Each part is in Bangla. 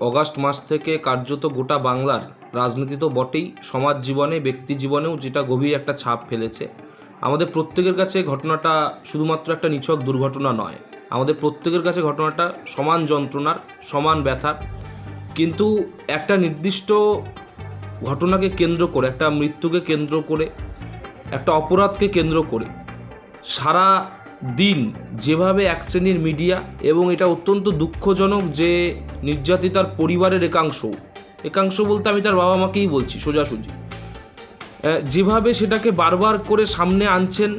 অগাস্ট মাস থেকে কার্যত গোটা বাংলার রাজনীতি তো বটেই, সমাজ জীবনে, ব্যক্তি জীবনেও যেটা গভীর একটা ছাপ ফেলেছে। আমাদের প্রত্যেকের কাছে ঘটনাটা শুধুমাত্র একটা নিছক দুর্ঘটনা নয়। আমাদের প্রত্যেকের কাছে ঘটনাটা সমান যন্ত্রণার, সমান ব্যথার। কিন্তু একটা নির্দিষ্ট ঘটনাকে কেন্দ্র করে, একটা মৃত্যুকে কেন্দ্র করে, একটা অপরাধকে কেন্দ্র করে সারা দিন যেভাবে এক শ্রেণির মিডিয়া এবং এটা অত্যন্ত দুঃখজনক যে নির্যাতিতার পরিবারের একাংশ একাংশ বলতে আমি তার বাবা মাকেই বলছি, সোজাসুজি যেভাবে সেটাকে বারবার করে সামনে আনছেন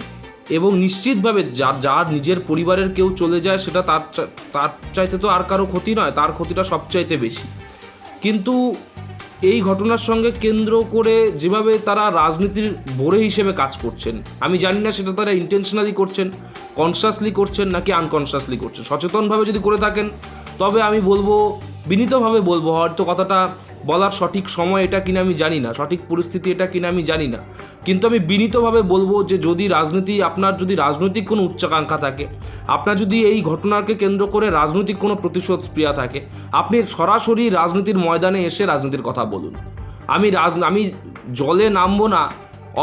এবং নিশ্চিতভাবে যার যার নিজের পরিবারের কেউ চলে যায় সেটা তার তার চাইতে তো আর কারও ক্ষতি নয়, তার ক্ষতিটা সবচাইতে বেশি। কিন্তু এই ঘটনার সঙ্গে কেন্দ্র করে যেভাবে তারা রাজনীতির বোরে হিসেবে কাজ করছেন, আমি জানি না সেটা তারা ইন্টেনশনালি করছেন কনসাসলি করছেন নাকি আনকনসাসলি করছেন। সচেতনভাবে যদি করে থাকেন, তবে আমি বলব, বিনীতভাবে বলব, হয়তো কথাটা বলার সঠিক সময় এটা কিনা আমি জানি না, সঠিক পরিস্থিতি এটা কিনা আমি জানি না। কিন্তু আমি বিনীতভাবে বলব যে যদি রাজনীতি, আপনার যদি রাজনৈতিক কোনো উচ্চাকাঙ্ক্ষা থাকে, আপনার যদি এই ঘটনাকে কেন্দ্র করে রাজনৈতিক কোনো প্রতিশোধ স্প্রিয়া থাকে, আপনি সরাসরি রাজনীতির ময়দানে এসে রাজনীতির কথা বলুন। আমি রাজ, আমি জলে নামবো না,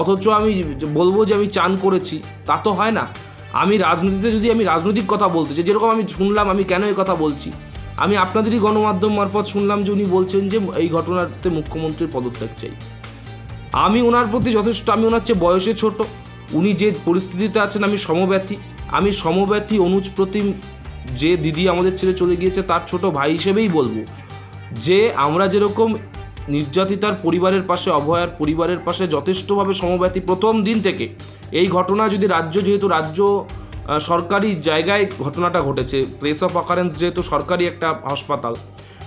অথচ আমি বলব যে আমি চান করেছি, তা তো হয় না। আমি রাজনীতিতে যদি আমি রাজনৈতিক কথা বলতে চাই, যেরকম আমি শুনলাম আমি কেন এই কথা বলছি আমি আপনাদেরই গণমাধ্যম মারফত শুনলাম যে উনি বলছেন যে এই ঘটনাতে মুখ্যমন্ত্রীর পদত্যাগ চাই। আমি ওনার প্রতি যথেষ্ট, আমি ওনার চেয়ে বয়সে ছোট। উনি যে পরিস্থিতিতে আছেন, আমি সমব্যথী। আমি সমব্যথী অনুজ প্রতিম যে দিদি আমাদের ছেড়ে চলে গিয়েছে, তার ছোট ভাই হিসেবেই বলব যে আমরা যেরকম নির্যাতিতার পরিবারের পাশে অভয়ার পরিবারের পাশে যথেষ্টভাবে সমব্যথী প্রথম দিন থেকে, এই ঘটনা যদি রাজ্য, যেহেতু রাজ্য সরকারি জায়গায় ঘটনাটা ঘটেছে। প্লেস অফ অকারেন্স যেহেতু সরকারি একটা হাসপাতাল।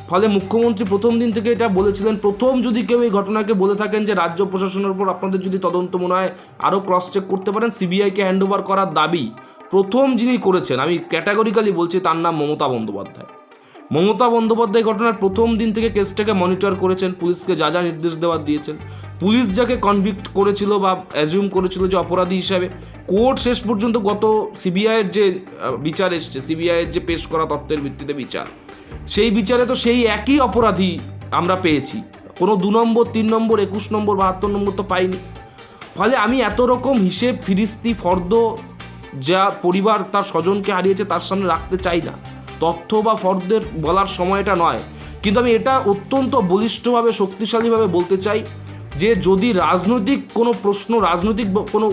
ফলে মুখ্যমন্ত্রী প্রথম দিন থেকে এটা বলেছিলেন, প্রথম যদি কেউ এই ঘটনাকে বলে থাকেন যে রাজ্য প্রশাসনের উপর আপনাদের যদি তদন্ত মনে হয় আরও ক্রস চেক করতে পারেন সিবিআইকে হ্যান্ড ওভার করার দাবি প্রথম যিনি করেছেন, আমি ক্যাটাগরিক্যালি বলছি তার নাম মমতা বন্দ্যোপাধ্যায়। মমতা বন্দ্যোপাধ্যায় ঘটনার প্রথম দিন থেকে কেসটাকে মনিটর করেছেন, পুলিশকে যা যা নির্দেশ দেওয়ার দিয়েছেন। পুলিশ যাকে কনভিক্ট করেছিল বা অ্যাজিউম করেছিল যে অপরাধী হিসাবে, কোর্ট শেষ পর্যন্ত গত সিবিআইয়ের যে বিচার এসছে সিবিআইয়ের যে পেশ করা তত্ত্বের ভিত্তিতে বিচার। সেই বিচারে তো সেই একই অপরাধী আমরা পেয়েছি। কোনো দু নম্বর, তিন নম্বর, একুশ নম্বর, বাহাত্তর নম্বর তো পাইনি। ফলে আমি এত রকম হিসেব, ফিরিস্তি, ফর্দ যা পরিবার, তার স্বজনকে হারিয়েছে, তার সামনে রাখতে চাই না। তথ্য বা ফর্দের বলার সময়টা নয়। কিন্তু আমি এটা অত্যন্ত বলিষ্ঠভাবে, শক্তিশালীভাবে বলতে চাই যে যদি রাজনৈতিক কোনো প্রশ্ন, রাজনৈতিক কোনো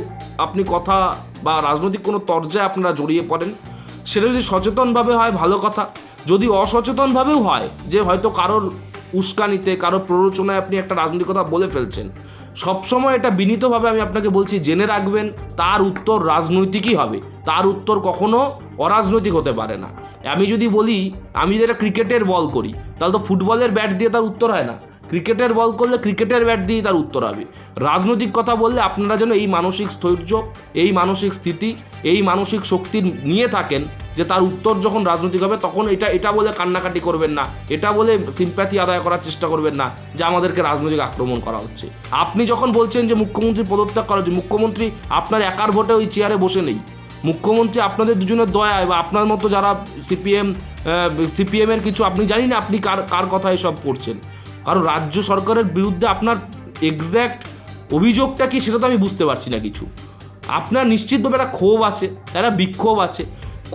আপনি কথা বা রাজনৈতিক কোনো তর্জায় আপনারা জড়িয়ে পড়েন, সেটা যদি সচেতনভাবে হয়, ভালো কথা। যদি অসচেতনভাবেও হয় যে হয়তো কারোর উস্কানিতে, কারও প্ররোচনায় আপনি একটা রাজনৈতিক কথা বলে ফেলছেন। সবসময় এটা বিনীতভাবে আমি আপনাকে বলছি, জেনে রাখবেন, তার উত্তর রাজনৈতিকই হবে। তার উত্তর কখনো অরাজনৈতিক হতে পারে না। আমি যদি বলি, আমি যেটা ক্রিকেটের বল করি, তাহলে তো ফুটবলের ব্যাট দিয়ে তার উত্তর হয় না। ক্রিকেটের বল করলে ক্রিকেটের ব্যাট দিয়েই তার উত্তর হবে। রাজনৈতিক কথা বললে আপনারা যেন এই মানসিক স্থৈর্য এই মানসিক স্থিতি, এই মানসিক শক্তি নিয়ে থাকেন যে তার উত্তর যখন রাজনৈতিক হবে তখন এটা এটা বলে কান্নাকাটি করবেন না। এটা বলে সিম্প্যাথি আদায় করার চেষ্টা করবেন না যে আমাদেরকে রাজনৈতিক আক্রমণ করা হচ্ছে। আপনি যখন বলছেন যে মুখ্যমন্ত্রী পদত্যাগ করা হচ্ছে, মুখ্যমন্ত্রী আপনার একার ভোটে ওই চেয়ারে বসে নেই। মুখ্যমন্ত্রী আপনাদের দুজনের দয়ায় বা আপনার মতো যারা সিপিএম সিপিএমের কিছু, আপনি জানি না আপনি কার কার কথা এসব করছেন। কারণ রাজ্য সরকারের বিরুদ্ধে আপনার এক্স্যাক্ট অভিযোগটা কি সেটা তো আমি বুঝতে পারছি না কিছু। আপনার নিশ্চিতভাবে একটা ক্ষোভ আছে, একটা বিক্ষোভ আছে।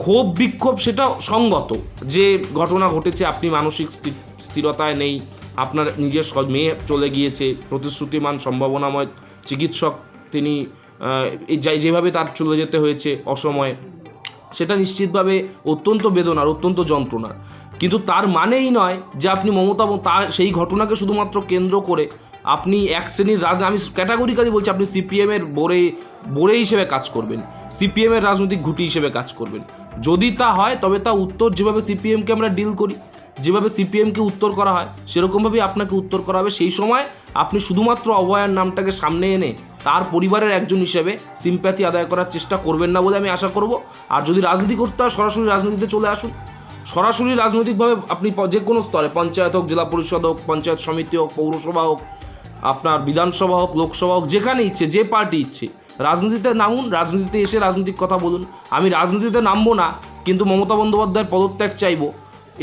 ক্ষোভ, বিক্ষোভ সেটা সঙ্গত যে ঘটনা ঘটেছে, আপনি মানসিক স্থিরতায় নেই, আপনার নিজের মেয়ে চলে গিয়েছে, প্রতিশ্রুতিমান, সম্ভাবনাময় চিকিৎসক তিনি যেভাবে তার চলে যেতে হয়েছে অসময়ে, সেটা নিশ্চিতভাবে অত্যন্ত বেদনার, অত্যন্ত যন্ত্রণার। কিন্তু তার মানেই নয় যে আপনি মমতা তার সেই ঘটনাকে শুধুমাত্র কেন্দ্র করে আপনি এক শ্রেণির রাজনীতি আমি ক্যাটাগরিক্যালি বলছি আপনি সিপিএমের বোরে বোরে হিসেবে কাজ করবেন। সিপিএমের রাজনৈতিক ঘুঁটি হিসেবে কাজ করবেন। যদি তা হয়, তবে তা উত্তর যেভাবে সিপিএমকে আমরা ডিল করি, যেভাবে সিপিএমকে উত্তর করা হয়, সেরকমভাবেই আপনাকে উত্তর করা হবে। সেই সময় আপনি শুধুমাত্র অভয়ার নামটাকে সামনে এনে তার পরিবারের একজন হিসেবে সিম্প্যাথি আদায় করার চেষ্টা করবেন না বলে আমি আশা করব। আর যদি রাজনীতি করতে হয়, সরাসরি রাজনীতিতে চলে আসুন। সরাসরি রাজনৈতিকভাবে আপনি যে কোনো স্তরে, পঞ্চায়েত হোক, জেলা পরিষদ হোক, পঞ্চায়েত সমিতি হোক, পৌরসভা হোক, আপনার বিধানসভা হোক, লোকসভা হোক, যেখানে ইচ্ছে, যে পার্টি ইচ্ছে, রাজনীতিতে নামুন, রাজনীতিতে এসে রাজনৈতিক কথা বলুন। আমি রাজনীতিতে নামবো না, কিন্তু মমতা বন্দ্যোপাধ্যায়ের পদত্যাগ চাইব।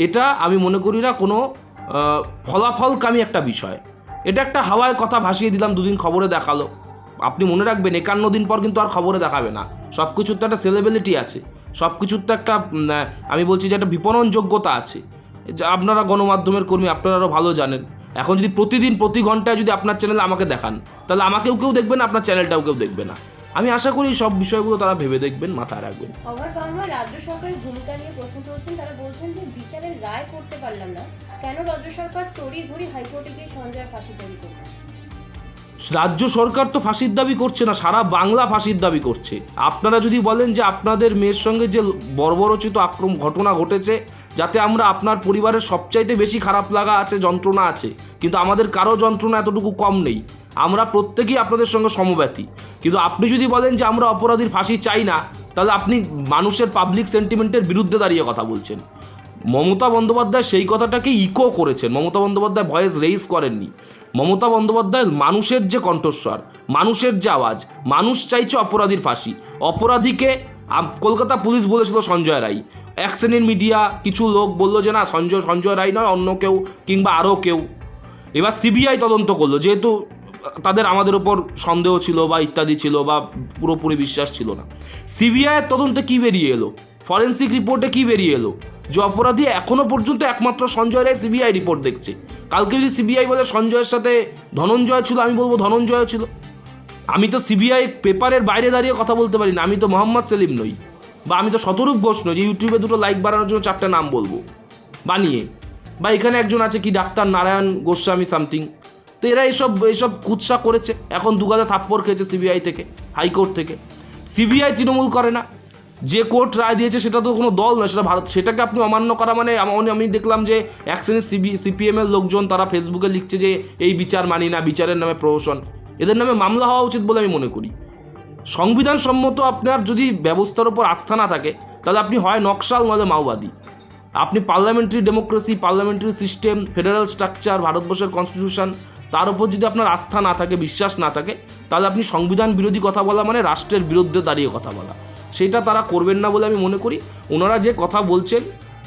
এটা আমি মনে করি না কোনো ফলাফলকামী একটা বিষয়। এটা একটা হাওয়ায় কথা ভাসিয়ে দিলাম, দুদিন খবরে দেখাল। আপনি মনে রাখবেন, একান্ন দিন পর কিন্তু আর খবরে দেখাবে না। সব কিছুর তো একটা সেলেবিলিটি আছে। সব কিছুর তো একটা আমি বলছি যে একটা বিপণন যোগ্যতা আছে আপনারা গণমাধ্যমের কর্মী, আপনারা আরও ভালো জানেন। এখন যদি প্রতিদিন, প্রতি ঘন্টায় যদি আপনার চ্যানেলে আমাকে দেখান, তাহলে আমাকেও কেউ দেখবে না, আপনার চ্যানেলটাও কেউ দেখবে না। আমি আশা করি সব বিষয়গুলো তারা ভেবে দেখবেন, মাথায় রাখবেন। রাজ্য সরকারের ভূমিকা নিয়ে প্রশ্ন তারা বলছেন যে বিচারের রায় করতে পারলাম না। কেন রাজ্য সরকার তড়ি ঘড়ি হাইকোর্টে গিয়ে সঞ্জয় ফাঁসি তৈরি রাজ্য সরকার তো ফাঁসির দাবি করছে না, সারা বাংলা ফাঁসির দাবি করছে। আপনারা যদি বলেন যে আপনাদের মেয়ের সঙ্গে যে বর্বরচিত আক্রম ঘটনা ঘটেছে, যাতে আমরা আপনার পরিবারের সবচাইতে বেশি খারাপ লাগা আছে, যন্ত্রণা আছে, কিন্তু আমাদের কারও যন্ত্রণা এতটুকু কম নেই। আমরা প্রত্যেকেই আপনাদের সঙ্গে সমব্যথী কিন্তু আপনি যদি বলেন যে আমরা অপরাধীর ফাঁসি চাই না, তাহলে আপনি মানুষের পাবলিক সেন্টিমেন্টের বিরুদ্ধে দাঁড়িয়ে কথা বলছেন। মমতা বন্দ্যোপাধ্যায় সেই কথাটাকে ইকো করেছেন। মমতা বন্দ্যোপাধ্যায় ভয়েস রেইজ করেননি। মমতা বন্দ্যোপাধ্যায় মানুষের যে কণ্ঠস্বর, মানুষের যে আওয়াজ, মানুষ চাইছে অপরাধীর ফাঁসি। অপরাধীকে কলকাতা পুলিশ বলেছিল সঞ্জয় রায়। এক শ্রেণির মিডিয়া কিছু লোক বলল যে, না, সঞ্জয় সঞ্জয় রায় নয়, অন্য কেউ কিংবা আরও কেউ। এবার সিবিআই তদন্ত করল, যেহেতু তাদের আমাদের ওপর সন্দেহ ছিল বা ইত্যাদি ছিল বা পুরোপুরি বিশ্বাস ছিল না। সিবিআইয়ের তদন্তে কী বেরিয়ে এলো? ফরেন্সিক রিপোর্টে কি বেরিয়ে এলো? যে অপরাধী এখনও পর্যন্ত একমাত্র সঞ্জয় রায় সিবিআই রিপোর্ট দেখছে। কালকে যদি সিবিআই বলে সঞ্জয়ের সাথে ধনঞ্জয় ছিল, আমি বলব ধনঞ্জয় ছিল। আমি তো সিবিআই পেপারের বাইরে দাঁড়িয়ে কথা বলতে পারি না, আমি তো মোহাম্মদ সেলিম নই। বা আমি তো শতরূপ ঘোষ নই, যে ইউটিউবে দুটো লাইক বাড়ানোর জন্য চারটে নাম বলব। বানিয়ে বা এখানে একজন আছে কি, ডাক্তার নারায়ণ গোস্বামী সামথিং তো এরা এইসব এইসব কুৎসা করেছে। এখন দুগাদা থাপ্পড় খেয়েছে সিবিআই থেকে, হাইকোর্ট থেকে। সিবিআই তৃণমূল করে না। যে কোর্ট রায় দিয়েছে সেটা তো কোনো দল নয়, সেটা ভারত সেটাকে আপনি অমান্য করা মানে আম- দেখলাম যে এক শ্রেণির সিবি সিপিএমের লোকজন তারা ফেসবুকে লিখছে যে এই বিচার মানি না, বিচারের নামে প্রহসন। এদের নামে মামলা হওয়া উচিত বলে আমি মনে করি। সংবিধান সম্মত আপনার যদি ব্যবস্থার ওপর আস্থা না থাকে, তাহলে আপনি হয় নকশাল নয় মাওবাদী। আপনি parliamentary democracy, parliamentary system, federal structure, ভারতবর্ষের কনস্টিটিউশন, তার উপর যদি আপনার আস্থা না থাকে, বিশ্বাস না থাকে, তাহলে আপনি সংবিধান বিরোধী কথা বলা মানে রাষ্ট্রের বিরুদ্ধে দাঁড়িয়ে কথা বলা। সেটা তারা করবেন না বলে আমি মনে করি। ওনারা যে কথা বলছেন,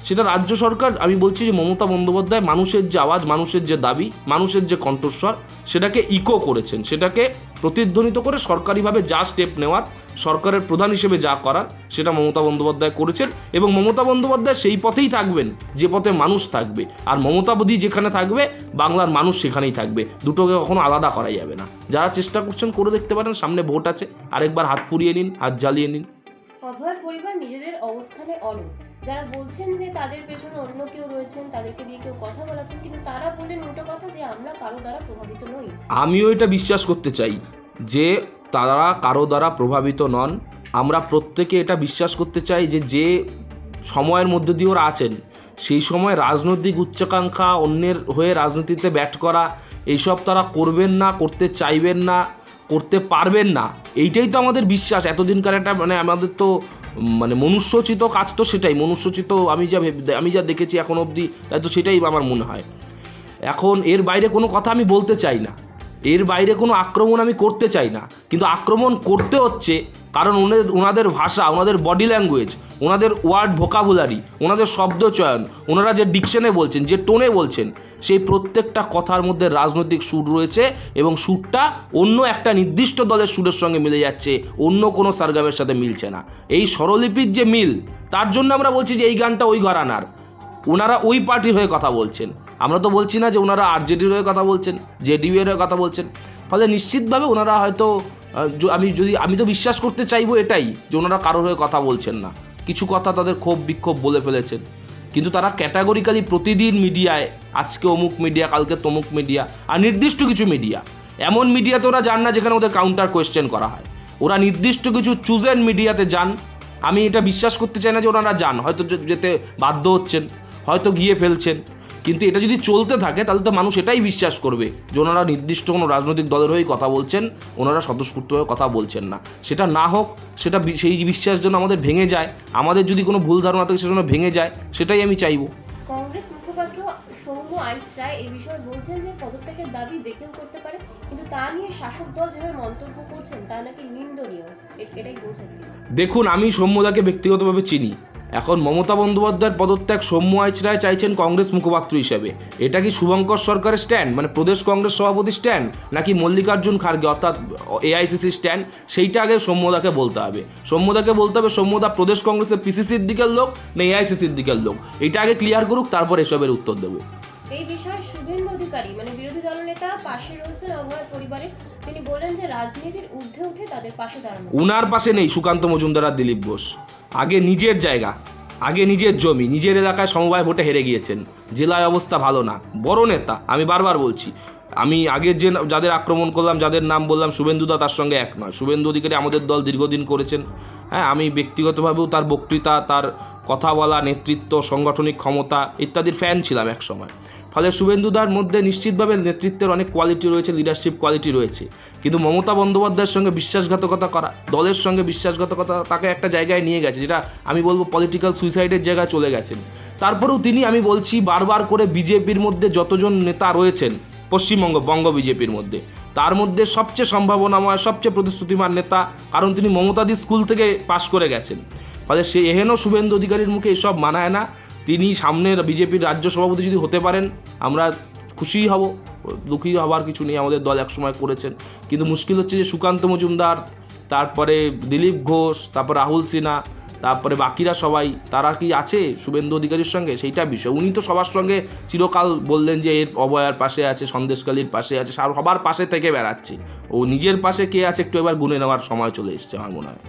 সেটা রাজ্য সরকার, আমি বলছি যে মমতা বন্দ্যোপাধ্যায় মানুষের যে আওয়াজ, মানুষের যে দাবি, মানুষের যে কণ্ঠস্বর, সেটাকে ইকো করেছেন। সেটাকে প্রতিধ্বনিত করে সরকারিভাবে যা স্টেপ নেওয়ার, সরকারের প্রধান হিসেবে যা করার, সেটা মমতা বন্দ্যোপাধ্যায় করেছেন এবং মমতা বন্দ্যোপাধ্যায় সেই পথেই থাকবেন, যে পথে মানুষ থাকবে। আর মমতাবধি যেখানে থাকবে, বাংলার মানুষ সেখানেই থাকবে। দুটোকে কখনো আলাদা করা যাবে না। যারা চেষ্টা করছেন, করে দেখতে পারেন, সামনে ভোট আছে। আরেকবার হাত পুড়িয়ে নিন, হাত জ্বালিয়ে নিন। অভয়ের পরিবার নিজেদের অবস্থানে অনড়। যারা বলছেন যে তাদের পেছনে অন্য কেউ রয়েছেন, তাদেরকে দিয়ে কেউ কথা বলাচ্ছেন, কিন্তু তারা বললেন উল্টো কথা যে আমরা কারও দ্বারা প্রভাবিত নই। আমিও এটা বিশ্বাস করতে চাই যে তারা কারও দ্বারা প্রভাবিত নন। আমরা প্রত্যেকে এটা বিশ্বাস করতে চাই যে যে সময়ের মধ্যে দিয়ে ওরা আছেন, সেই সময় রাজনৈতিক উচ্চাকাঙ্ক্ষা অন্যের হয়ে রাজনীতিতে ব্যাট করা, এইসব তারা করবেন না, করতে চাইবেন না। করতে পারবেন না। এইটাই তো আমাদের বিশ্বাস। এতদিনকার একটা মানে আমাদের তো মানে মনুষ্যচিত কাজ তো সেটাই। মনুষ্যচিত আমি যা আমি যা দেখেছি এখন অবধি, তাই তো সেটাই আমার মনে হয়। এখন এর বাইরে কোনো কথা আমি বলতে চাই না। এর বাইরে কোনো আক্রমণ আমি করতে চাই না। কিন্তু আক্রমণ করতে হচ্ছে কারণ ওনাদের ওনাদের ভাষা ওনাদের বডি ল্যাঙ্গুয়েজ ওনাদের ওয়ার্ড ভোকাবুলারি ওনাদের শব্দ চয়ন ওনারা যে ডিকশনে বলছেন, যে টোনে বলছেন, সেই প্রত্যেকটা কথার মধ্যে রাজনৈতিক সুর রয়েছে এবং সুরটা অন্য একটা নির্দিষ্ট দলের সুরের সঙ্গে মিলে যাচ্ছে, অন্য কোনো সারগামের সাথে মিলছে না। এই স্বরলিপির যে মিল, তার জন্য আমরা বলছি যে এই গানটা ওই ঘরানার। ওনারা ওই পার্টির হয়ে কথা বলছেন। আমরা তো বলছি না যে ওনারা আরজেডির হয়ে কথা বলছেন জেডিইউ এর হয়ে কথা বলছেন। ফলে নিশ্চিতভাবে ওনারা হয়তো আমি যদি, আমি তো বিশ্বাস করতে চাইব এটাই যে ওনারা কারোর হয়ে কথা বলছেন না। কিছু কথা তাদের ক্ষোভ বিক্ষোভ বলে ফেলেছেন। কিন্তু তারা ক্যাটাগরিক্যালি প্রতিদিন মিডিয়ায়, আজকে অমুক মিডিয়া, কালকে তমুক মিডিয়া, আর নির্দিষ্ট কিছু মিডিয়া। এমন মিডিয়াতে ওরা যান না যেখানে ওদের কাউন্টার কোয়েশ্চেন করা হয়। ওরা নির্দিষ্ট কিছু চুজেন মিডিয়াতে যান। আমি এটা বিশ্বাস করতে চাই না যে ওনারা যান। হয়তো যেতে বাধ্য হচ্ছেন, হয়তো গিয়ে ফেলছেন। কিন্তু এটা যদি চলতে থাকে তাহলে তো মানুষ এটাই বিশ্বাস করবে যে ওনারা নির্দিষ্ট কোনো রাজনৈতিক দলের হয়েই কথা বলছেন ওনারা স্বতঃস্ফূর্তভাবে কথা বলছেন না। সেটা না হোক সেটা সেই বিশ্বাস যেন আমাদের ভেঙে যায় আমাদের যদি কোনো ভুল ধারণা থাকে সেটা যেন ভেঙে যায় সেটাই আমি চাইব। কংগ্রেস মুখপাত্র সৌম্য আইস রায় এই বিষয়ে বলছেন যে পদত্যাগের দাবি যে কেউ করতে পারে কিন্তু তা নিয়ে শাসক দল যেভাবে মন্তব্য করছেন তা নাকি নিন্দনীয়? এটাই বলছেন দেখুন আমি সৌম্যদাকে ব্যক্তিগতভাবে চিনি। এখন মমতা বন্দ্যোপাধ্যায়ের পদত্যাগ সৌম্য আইচ রায় চাইছেন কংগ্রেস মুখপাত্র হিসেবে। এটা কি শুভঙ্কর সরকারের স্ট্যান্ড মানে প্রদেশ কংগ্রেস সভাপতি স্ট্যান্ড নাকি মল্লিকার্জুন খার্গে অর্থাৎ এআইসিসি স্ট্যান্ড সেইটা আগে সৌম্যদাকে বলতে হবে। সৌম্যদাকে বলতে হবে সৌম্যদা প্রদেশ কংগ্রেসের পিসিসির দিকের লোক না এআইসিসির দিকের লোক? এটা আগে ক্লিয়ার করুক তারপর এসবের উত্তর দেবো। এই বিষয়ে শুভেন্দু অধিকারী মানে বিরোধী দলনেতা পাশে রয়েছেন তিনি বলেন যে রাজনীতির ঊর্ধ্বে উঠে তাদের পাশে দাঁড়ানো। উনার পাশে নেই সুকান্ত মজুমদার আর দিলীপ ঘোষ। আগে নিজের জায়গা, আগে নিজের জমি, নিজের এলাকায় সমবায় ভোটে হেরে গিয়েছেন। জেলায় অবস্থা ভালো না। বড় নেতা, আমি বারবার বলছি আমি আগে যে যাদের আক্রমণ করলাম, যাদের নাম বললাম শুভেন্দুদা তার সঙ্গে এক নয়। শুভেন্দু অধিকারী আমাদের দল দীর্ঘদিন করেছেন। হ্যাঁ আমি ব্যক্তিগতভাবেও তার বক্তৃতা, তার কথা বলা, নেতৃত্ব, সাংগঠনিক ক্ষমতা ইত্যাদির ফ্যান ছিলাম এক সময়। ফলে শুভেন্দুদার মধ্যে নিশ্চিতভাবে নেতৃত্বের অনেক কোয়ালিটি রয়েছে লিডারশিপ কোয়ালিটি রয়েছে। কিন্তু মমতা বন্দ্যোপাধ্যায়ের সঙ্গে বিশ্বাসঘাতকতা করা, দলের সঙ্গে বিশ্বাসঘাতকতা তাকে একটা জায়গায় নিয়ে গেছে, যেটা আমি বলব পলিটিক্যাল সুইসাইডের জায়গায় চলে গেছেন। তারপরেও তিনি, আমি বলছি, বারবার করে বিজেপির মধ্যে যতজন নেতা রয়েছেন পশ্চিমবঙ্গ বঙ্গ বিজেপির মধ্যে। তার মধ্যে সবচেয়ে সম্ভাবনাময়, সবচেয়ে প্রতিশ্রুতিমান নেতা কারণ তিনি মমতাদি স্কুল থেকে পাশ করে গেছেন। ফলে সে এহেন শুভেন্দু অধিকারীর মুখে এসব মানায় না। তিনি সামনের বিজেপির রাজ্য সভাপতি যদি হতে পারেন, আমরা খুশিই হব, দুঃখী হবার কিছু নেই, আমাদের দল একসময় করেছেন। কিন্তু মুশকিল হচ্ছে যে সুকান্ত মজুমদার, তারপরে দিলীপ ঘোষ, তারপর রাহুল সিনহা তারপরে বাকিরা সবাই, তারা কি আছে শুভেন্দু অধিকারীর সঙ্গে? সেইটা বিষয়। উনি তো সবার সঙ্গে চিরকাল বললেন যে এর অবয়ার পাশে আছে সন্দেশকালীর পাশে আছে, সবার পাশে থেকে বেড়াচ্ছে। ও নিজের পাশে কে আছে একটু এবার গুনে নেওয়ার সময় চলে এসছে আমার মনে হয়।